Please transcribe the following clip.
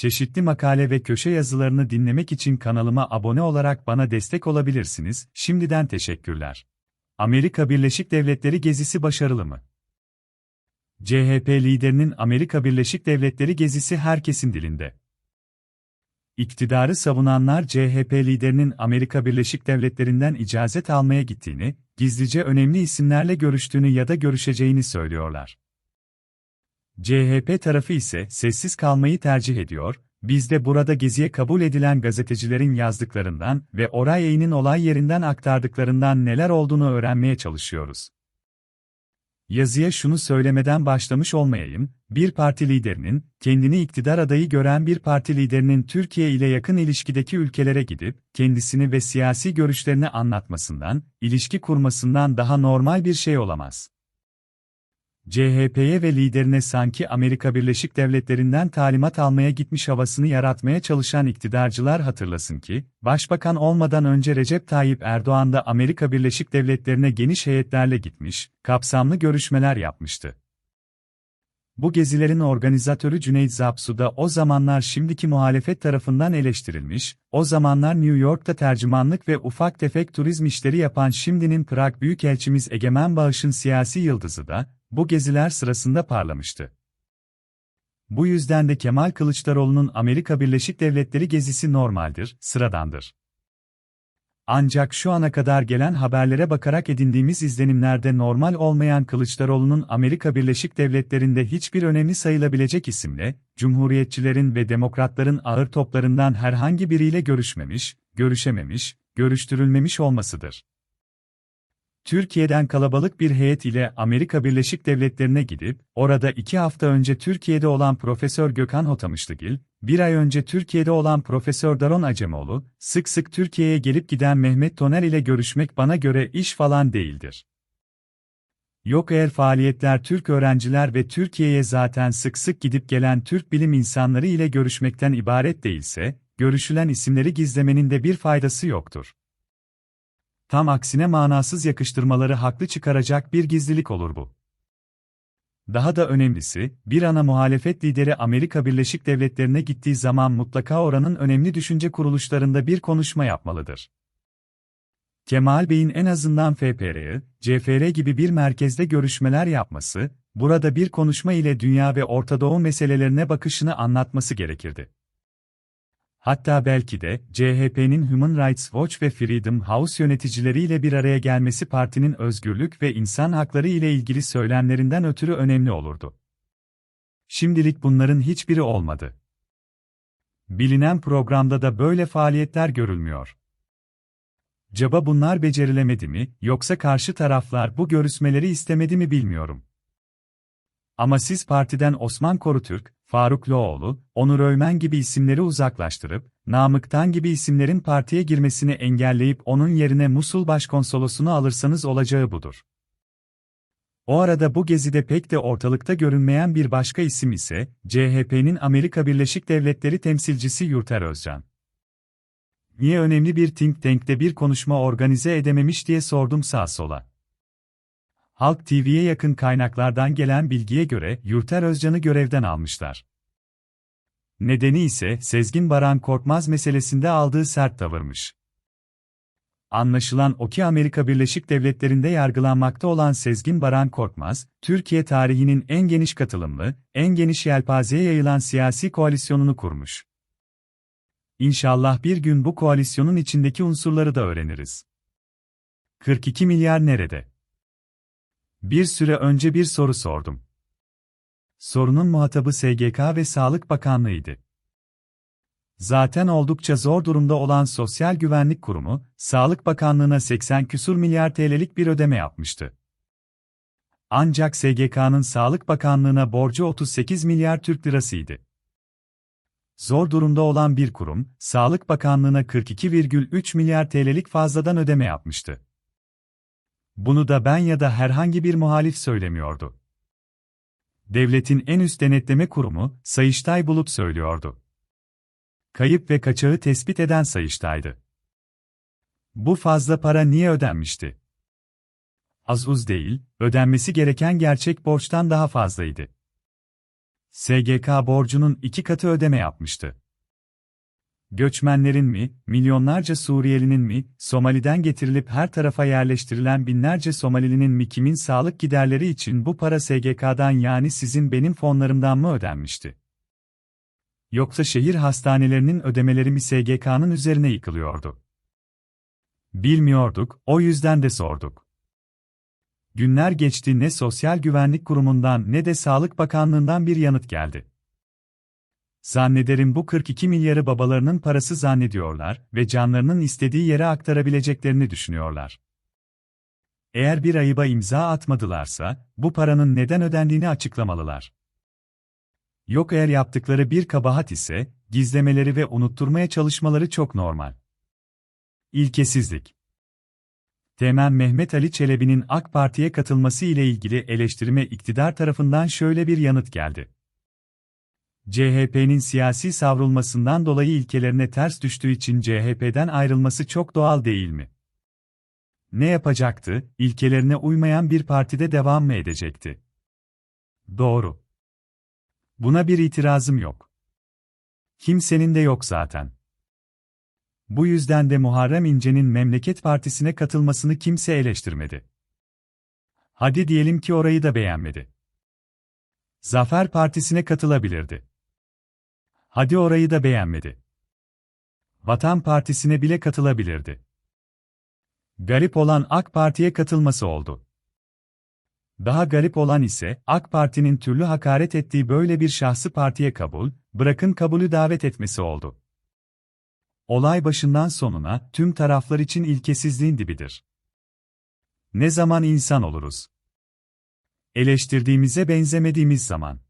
Çeşitli makale ve köşe yazılarını dinlemek için kanalıma abone olarak bana destek olabilirsiniz. Şimdiden teşekkürler. Amerika Birleşik Devletleri gezisi başarılı mı? CHP liderinin Amerika Birleşik Devletleri gezisi herkesin dilinde. İktidarı savunanlar CHP liderinin Amerika Birleşik Devletleri'nden icazet almaya gittiğini, gizlice önemli isimlerle görüştüğünü ya da görüşeceğini söylüyorlar. CHP tarafı ise sessiz kalmayı tercih ediyor, biz de burada geziye kabul edilen gazetecilerin yazdıklarından ve Oray Eğin'in olay yerinden aktardıklarından neler olduğunu öğrenmeye çalışıyoruz. Yazıya şunu söylemeden başlamış olmayayım, bir parti liderinin, kendini iktidar adayı gören bir parti liderinin Türkiye ile yakın ilişkideki ülkelere gidip, kendisini ve siyasi görüşlerini anlatmasından, ilişki kurmasından daha normal bir şey olamaz. CHP'ye ve liderine sanki Amerika Birleşik Devletleri'nden talimat almaya gitmiş havasını yaratmaya çalışan iktidarcılar hatırlasın ki, başbakan olmadan önce Recep Tayyip Erdoğan da Amerika Birleşik Devletleri'ne geniş heyetlerle gitmiş, kapsamlı görüşmeler yapmıştı. Bu gezilerin organizatörü Cüneyt Zapsu da o zamanlar şimdiki muhalefet tarafından eleştirilmiş, o zamanlar New York'ta tercümanlık ve ufak tefek turizm işleri yapan şimdinin Prag Büyükelçimiz Egemen Bağış'ın siyasi yıldızı da, bu geziler sırasında parlamıştı. Bu yüzden de Kemal Kılıçdaroğlu'nun Amerika Birleşik Devletleri gezisi normaldir, sıradandır. Ancak şu ana kadar gelen haberlere bakarak edindiğimiz izlenimlerde normal olmayan Kılıçdaroğlu'nun Amerika Birleşik Devletleri'nde hiçbir önemli sayılabilecek isimle, Cumhuriyetçilerin ve Demokratların ağır toplarından herhangi biriyle görüşmemiş, görüşememiş, görüştürülmemiş olmasıdır. Türkiye'den kalabalık bir heyet ile Amerika Birleşik Devletleri'ne gidip, orada iki hafta önce Türkiye'de olan Profesör Gökhan Hotamışlıgil, bir ay önce Türkiye'de olan Profesör Daron Acemoğlu, sık sık Türkiye'ye gelip giden Mehmet Toner ile görüşmek bana göre iş falan değildir. Yok eğer faaliyetler Türk öğrenciler ve Türkiye'ye zaten sık sık gidip gelen Türk bilim insanları ile görüşmekten ibaret değilse, görüşülen isimleri gizlemenin de bir faydası yoktur. Tam aksine manasız yakıştırmaları haklı çıkaracak bir gizlilik olur bu. Daha da önemlisi, bir ana muhalefet lideri Amerika Birleşik Devletleri'ne gittiği zaman mutlaka oranın önemli düşünce kuruluşlarında bir konuşma yapmalıdır. Kemal Bey'in en azından FPR'yi, CFR gibi bir merkezde görüşmeler yapması, burada bir konuşma ile dünya ve Orta meselelerine bakışını anlatması gerekirdi. Hatta belki de CHP'nin Human Rights Watch ve Freedom House yöneticileriyle bir araya gelmesi partinin özgürlük ve insan hakları ile ilgili söylemlerinden ötürü önemli olurdu. Şimdilik bunların hiçbiri olmadı. Bilinen programda da böyle faaliyetler görülmüyor. Caba bunlar becerilemedi mi, yoksa karşı taraflar bu görüşmeleri istemedi mi bilmiyorum. Ama siz partiden Osman Korutürk, Faruk Loğlu, Onur Öymen gibi isimleri uzaklaştırıp, Namıktan gibi isimlerin partiye girmesini engelleyip onun yerine Musul Başkonsolosunu alırsanız olacağı budur. O arada bu gezide pek de ortalıkta görünmeyen bir başka isim ise, CHP'nin Amerika Birleşik Devletleri temsilcisi Yurter Özcan. Niye önemli bir think tank'te bir konuşma organize edememiş diye sordum sağ sola. Halk TV'ye yakın kaynaklardan gelen bilgiye göre Yurter Özcan'ı görevden almışlar. Nedeni ise Sezgin Baran Korkmaz meselesinde aldığı sert tavırmış. Anlaşılan o ki Amerika Birleşik Devletleri'nde yargılanmakta olan Sezgin Baran Korkmaz, Türkiye tarihinin en geniş katılımlı, en geniş yelpazeye yayılan siyasi koalisyonunu kurmuş. İnşallah bir gün bu koalisyonun içindeki unsurları da öğreniriz. 42 milyar nerede? Bir süre önce bir soru sordum. Sorunun muhatabı SGK ve Sağlık Bakanlığı'ydı. Zaten oldukça zor durumda olan Sosyal Güvenlik Kurumu, Sağlık Bakanlığı'na 80 küsur milyar TL'lik bir ödeme yapmıştı. Ancak SGK'nın Sağlık Bakanlığı'na borcu 38 milyar Türk lirasıydı. Zor durumda olan bir kurum, Sağlık Bakanlığı'na 42,3 milyar TL'lik fazladan ödeme yapmıştı. Bunu da ben ya da herhangi bir muhalif söylemiyordu. Devletin en üst denetleme kurumu, Sayıştay bulup söylüyordu. Kayıp ve kaçağı tespit eden Sayıştay'dı. Bu fazla para niye ödenmişti? Az uz değil, ödenmesi gereken gerçek borçtan daha fazlaydı. SGK borcunun iki katı ödeme yapmıştı. Göçmenlerin mi, milyonlarca Suriyelinin mi, Somali'den getirilip her tarafa yerleştirilen binlerce Somalilinin mi kimin sağlık giderleri için bu para SGK'dan yani sizin benim fonlarımdan mı ödenmişti? Yoksa şehir hastanelerinin ödemeleri mi SGK'nın üzerine yıkılıyordu? Bilmiyorduk, o yüzden de sorduk. Günler geçti ne Sosyal Güvenlik Kurumu'ndan ne de Sağlık Bakanlığı'ndan bir yanıt geldi. Zannederim bu 42 milyarı babalarının parası zannediyorlar ve canlarının istediği yere aktarabileceklerini düşünüyorlar. Eğer bir ayıba imza atmadılarsa, bu paranın neden ödendiğini açıklamalılar. Yok eğer yaptıkları bir kabahat ise, gizlemeleri ve unutturmaya çalışmaları çok normal. İlkesizlik Teğmen Mehmet Ali Çelebi'nin AK Parti'ye katılması ile ilgili eleştirime iktidar tarafından şöyle bir yanıt geldi. CHP'nin siyasi savrulmasından dolayı ilkelerine ters düştüğü için CHP'den ayrılması çok doğal değil mi? Ne yapacaktı, ilkelerine uymayan bir partide devam mı edecekti? Doğru. Buna bir itirazım yok. Kimsenin de yok zaten. Bu yüzden de Muharrem İnce'nin Memleket Partisi'ne katılmasını kimse eleştirmedi. Hadi diyelim ki orayı da beğenmedi. Zafer Partisi'ne katılabilirdi. Hadi orayı da beğenmedi. Vatan Partisi'ne bile katılabilirdi. Garip olan AK Parti'ye katılması oldu. Daha garip olan ise AK Parti'nin türlü hakaret ettiği böyle bir şahsı partiye kabul, bırakın kabulü davet etmesi oldu. Olay başından sonuna tüm taraflar için ilkesizliğin dibidir. Ne zaman insan oluruz? Eleştirdiğimize benzemediğimiz zaman.